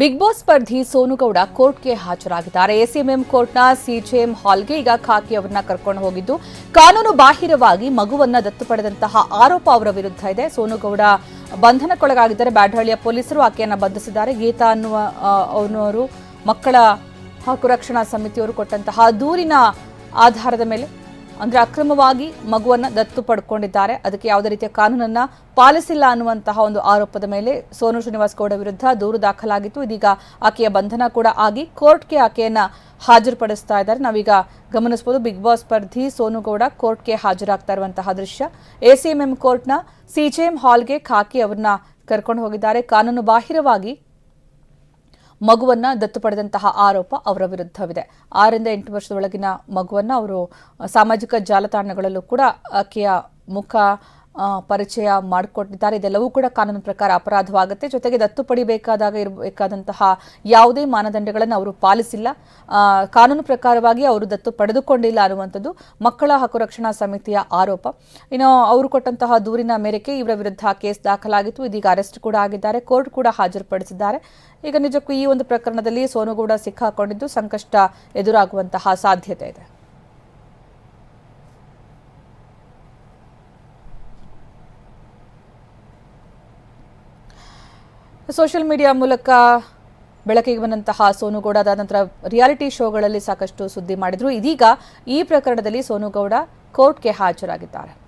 Big boss ಸ್ಪರ್ಧಿ Sonu Gowda ಕೋರ್ಟ್ಗೆ ಹಾಜರಾಗಿದ್ದಾರೆ. ACMM ಕೋರ್ಟ್ನ CJM ಹಾಲ್ಗೆ ಈಗ ಖಾಕಿ ಅವರನ್ನ ಕರ್ಕೊಂಡು ಹೋಗಿದ್ದು, ಕಾನೂನು ಬಾಹಿರವಾಗಿ ಮಗುವನ್ನ ದತ್ತು ಪಡೆದಂತಹ ಆರೋಪ ಅವರ ವಿರುದ್ಧ ಇದೆ. ಸೋನುಗೌಡ ಬಂಧನಕ್ಕೊಳಗಾಗಿದ್ದಾರೆ. ಬ್ಯಾಡಹಳ್ಳಿಯ ಪೊಲೀಸರು ಆಕೆಯನ್ನು ಬಂಧಿಸಿದ್ದಾರೆ. ಗೀತಾ ಅನ್ನುವ ಅವನವರು ಮಕ್ಕಳ ಹಕ್ಕು ರಕ್ಷಣಾ ಸಮಿತಿಯವರು ಕೊಟ್ಟಂತಹ ದೂರಿನ ಆಧಾರದ ಮೇಲೆ ಅಂದ್ರೆ ಅಕ್ರಮವಾಗಿ ಮಗುವನ್ನ ದತ್ತು ಪಡ್ಕೊಂಡಿದ್ದಾರೆ. ಅದಕ್ಕೆ ಯಾವುದೇ ರೀತಿಯ ಕಾನೂನನ್ನ ಪಾಲಿಸಿಲ್ಲ ಅನ್ನುವಂತಹ ಒಂದು ಆರೋಪದ ಮೇಲೆ ಸೋನು ಶ್ರೀನಿವಾಸ್ ಗೌಡ ವಿರುದ್ಧ ದೂರು ದಾಖಲಾಗಿತ್ತು. ಇದೀಗ ಆಕೆಯ ಬಂಧನ ಕೂಡ ಆಗಿ ಕೋರ್ಟ್ಗೆ ಆಕೆಯನ್ನ ಹಾಜರುಪಡಿಸ್ತಾ ಇದ್ದಾರೆ. ನಾವೀಗ ಗಮನಿಸಬಹುದು, ಬಿಗ್ ಬಾಸ್ ಸ್ಪರ್ಧಿ ಸೋನು ಗೌಡ ಕೋರ್ಟ್ಗೆ ಹಾಜರಾಗ್ತಾ ಇರುವಂತಹ ದೃಶ್ಯ. ಎಸಿಎಂಎಂ ಕೋರ್ಟ್ನ ಸಿಜೆಎಂ ಹಾಲ್ಗೆ ಖಾಕಿ ಅವರನ್ನ ಕರ್ಕೊಂಡು ಹೋಗಿದ್ದಾರೆ. ಕಾನೂನು ಬಾಹಿರವಾಗಿ ಮಗುವನ್ನ ದತ್ತು ಪಡೆದಂತಹ ಆರೋಪ ಅವರ ವಿರುದ್ಧವಿದೆ. ಆರರಿಂದ ಎಂಟು ವರ್ಷದೊಳಗಿನ ಮಗುವನ್ನ ಅವರು ಸಾಮಾಜಿಕ ಜಾಲತಾಣಗಳಲ್ಲೂ ಕೂಡ ಆಕೆಯ ಮುಖ ಪರಿಚಯ ಮಾಡಿಕೊಟ್ಟಿದ್ದಾರೆ. ಇದೆಲ್ಲವೂ ಕೂಡ ಕಾನೂನು ಪ್ರಕಾರ ಅಪರಾಧವಾಗುತ್ತೆ. ಜೊತೆಗೆ ದತ್ತು ಪಡಿಬೇಕಾದಾಗ ಇರಬೇಕಾದಂತಹ ಯಾವುದೇ ಮಾನದಂಡಗಳನ್ನು ಅವರು ಪಾಲಿಸಿಲ್ಲ. ಕಾನೂನು ಪ್ರಕಾರವಾಗಿ ಅವರು ದತ್ತು ಪಡೆದುಕೊಂಡಿಲ್ಲ ಅನ್ನುವಂಥದ್ದು ಮಕ್ಕಳ ಹಕ್ಕು ರಕ್ಷಣಾ ಸಮಿತಿಯ ಆರೋಪ. ಇನ್ನು ಅವರು ಕೊಟ್ಟಂತಹ ದೂರಿನ ಮೇರೆಗೆ ಇವರ ವಿರುದ್ಧ ಕೇಸ್ ದಾಖಲಾಗಿತ್ತು. ಇದೀಗ ಅರೆಸ್ಟ್ ಕೂಡ ಆಗಿದ್ದಾರೆ. ಕೋರ್ಟ್ ಕೂಡ ಹಾಜರುಪಡಿಸಿದ್ದಾರೆ. ಈಗ ನಿಜಕ್ಕೂ ಈ ಒಂದು ಪ್ರಕರಣದಲ್ಲಿ ಸೋನುಗೌಡ ಸಿಕ್ಕಾಕೊಂಡಿದ್ದು ಸಂಕಷ್ಟ ಎದುರಾಗುವಂತಹ ಸಾಧ್ಯತೆ ಇದೆ. ಸೋಷಿಯಲ್ ಮೀಡಿಯಾ ಮೂಲಕ ಬೆಳಕಿಗೆ ಬಂದಂತಹ ಸೋನುಗೌಡ ಅದಾದ ನಂತರ ರಿಯಾಲಿಟಿ ಶೋಗಳಲ್ಲಿ ಸಾಕಷ್ಟು ಸುದ್ದಿ ಮಾಡಿದ್ರು. ಇದೀಗ ಈ ಪ್ರಕರಣದಲ್ಲಿ ಸೋನುಗೌಡ ಕೋರ್ಟ್ಗೆ ಹಾಜರಾಗಿದ್ದಾರೆ.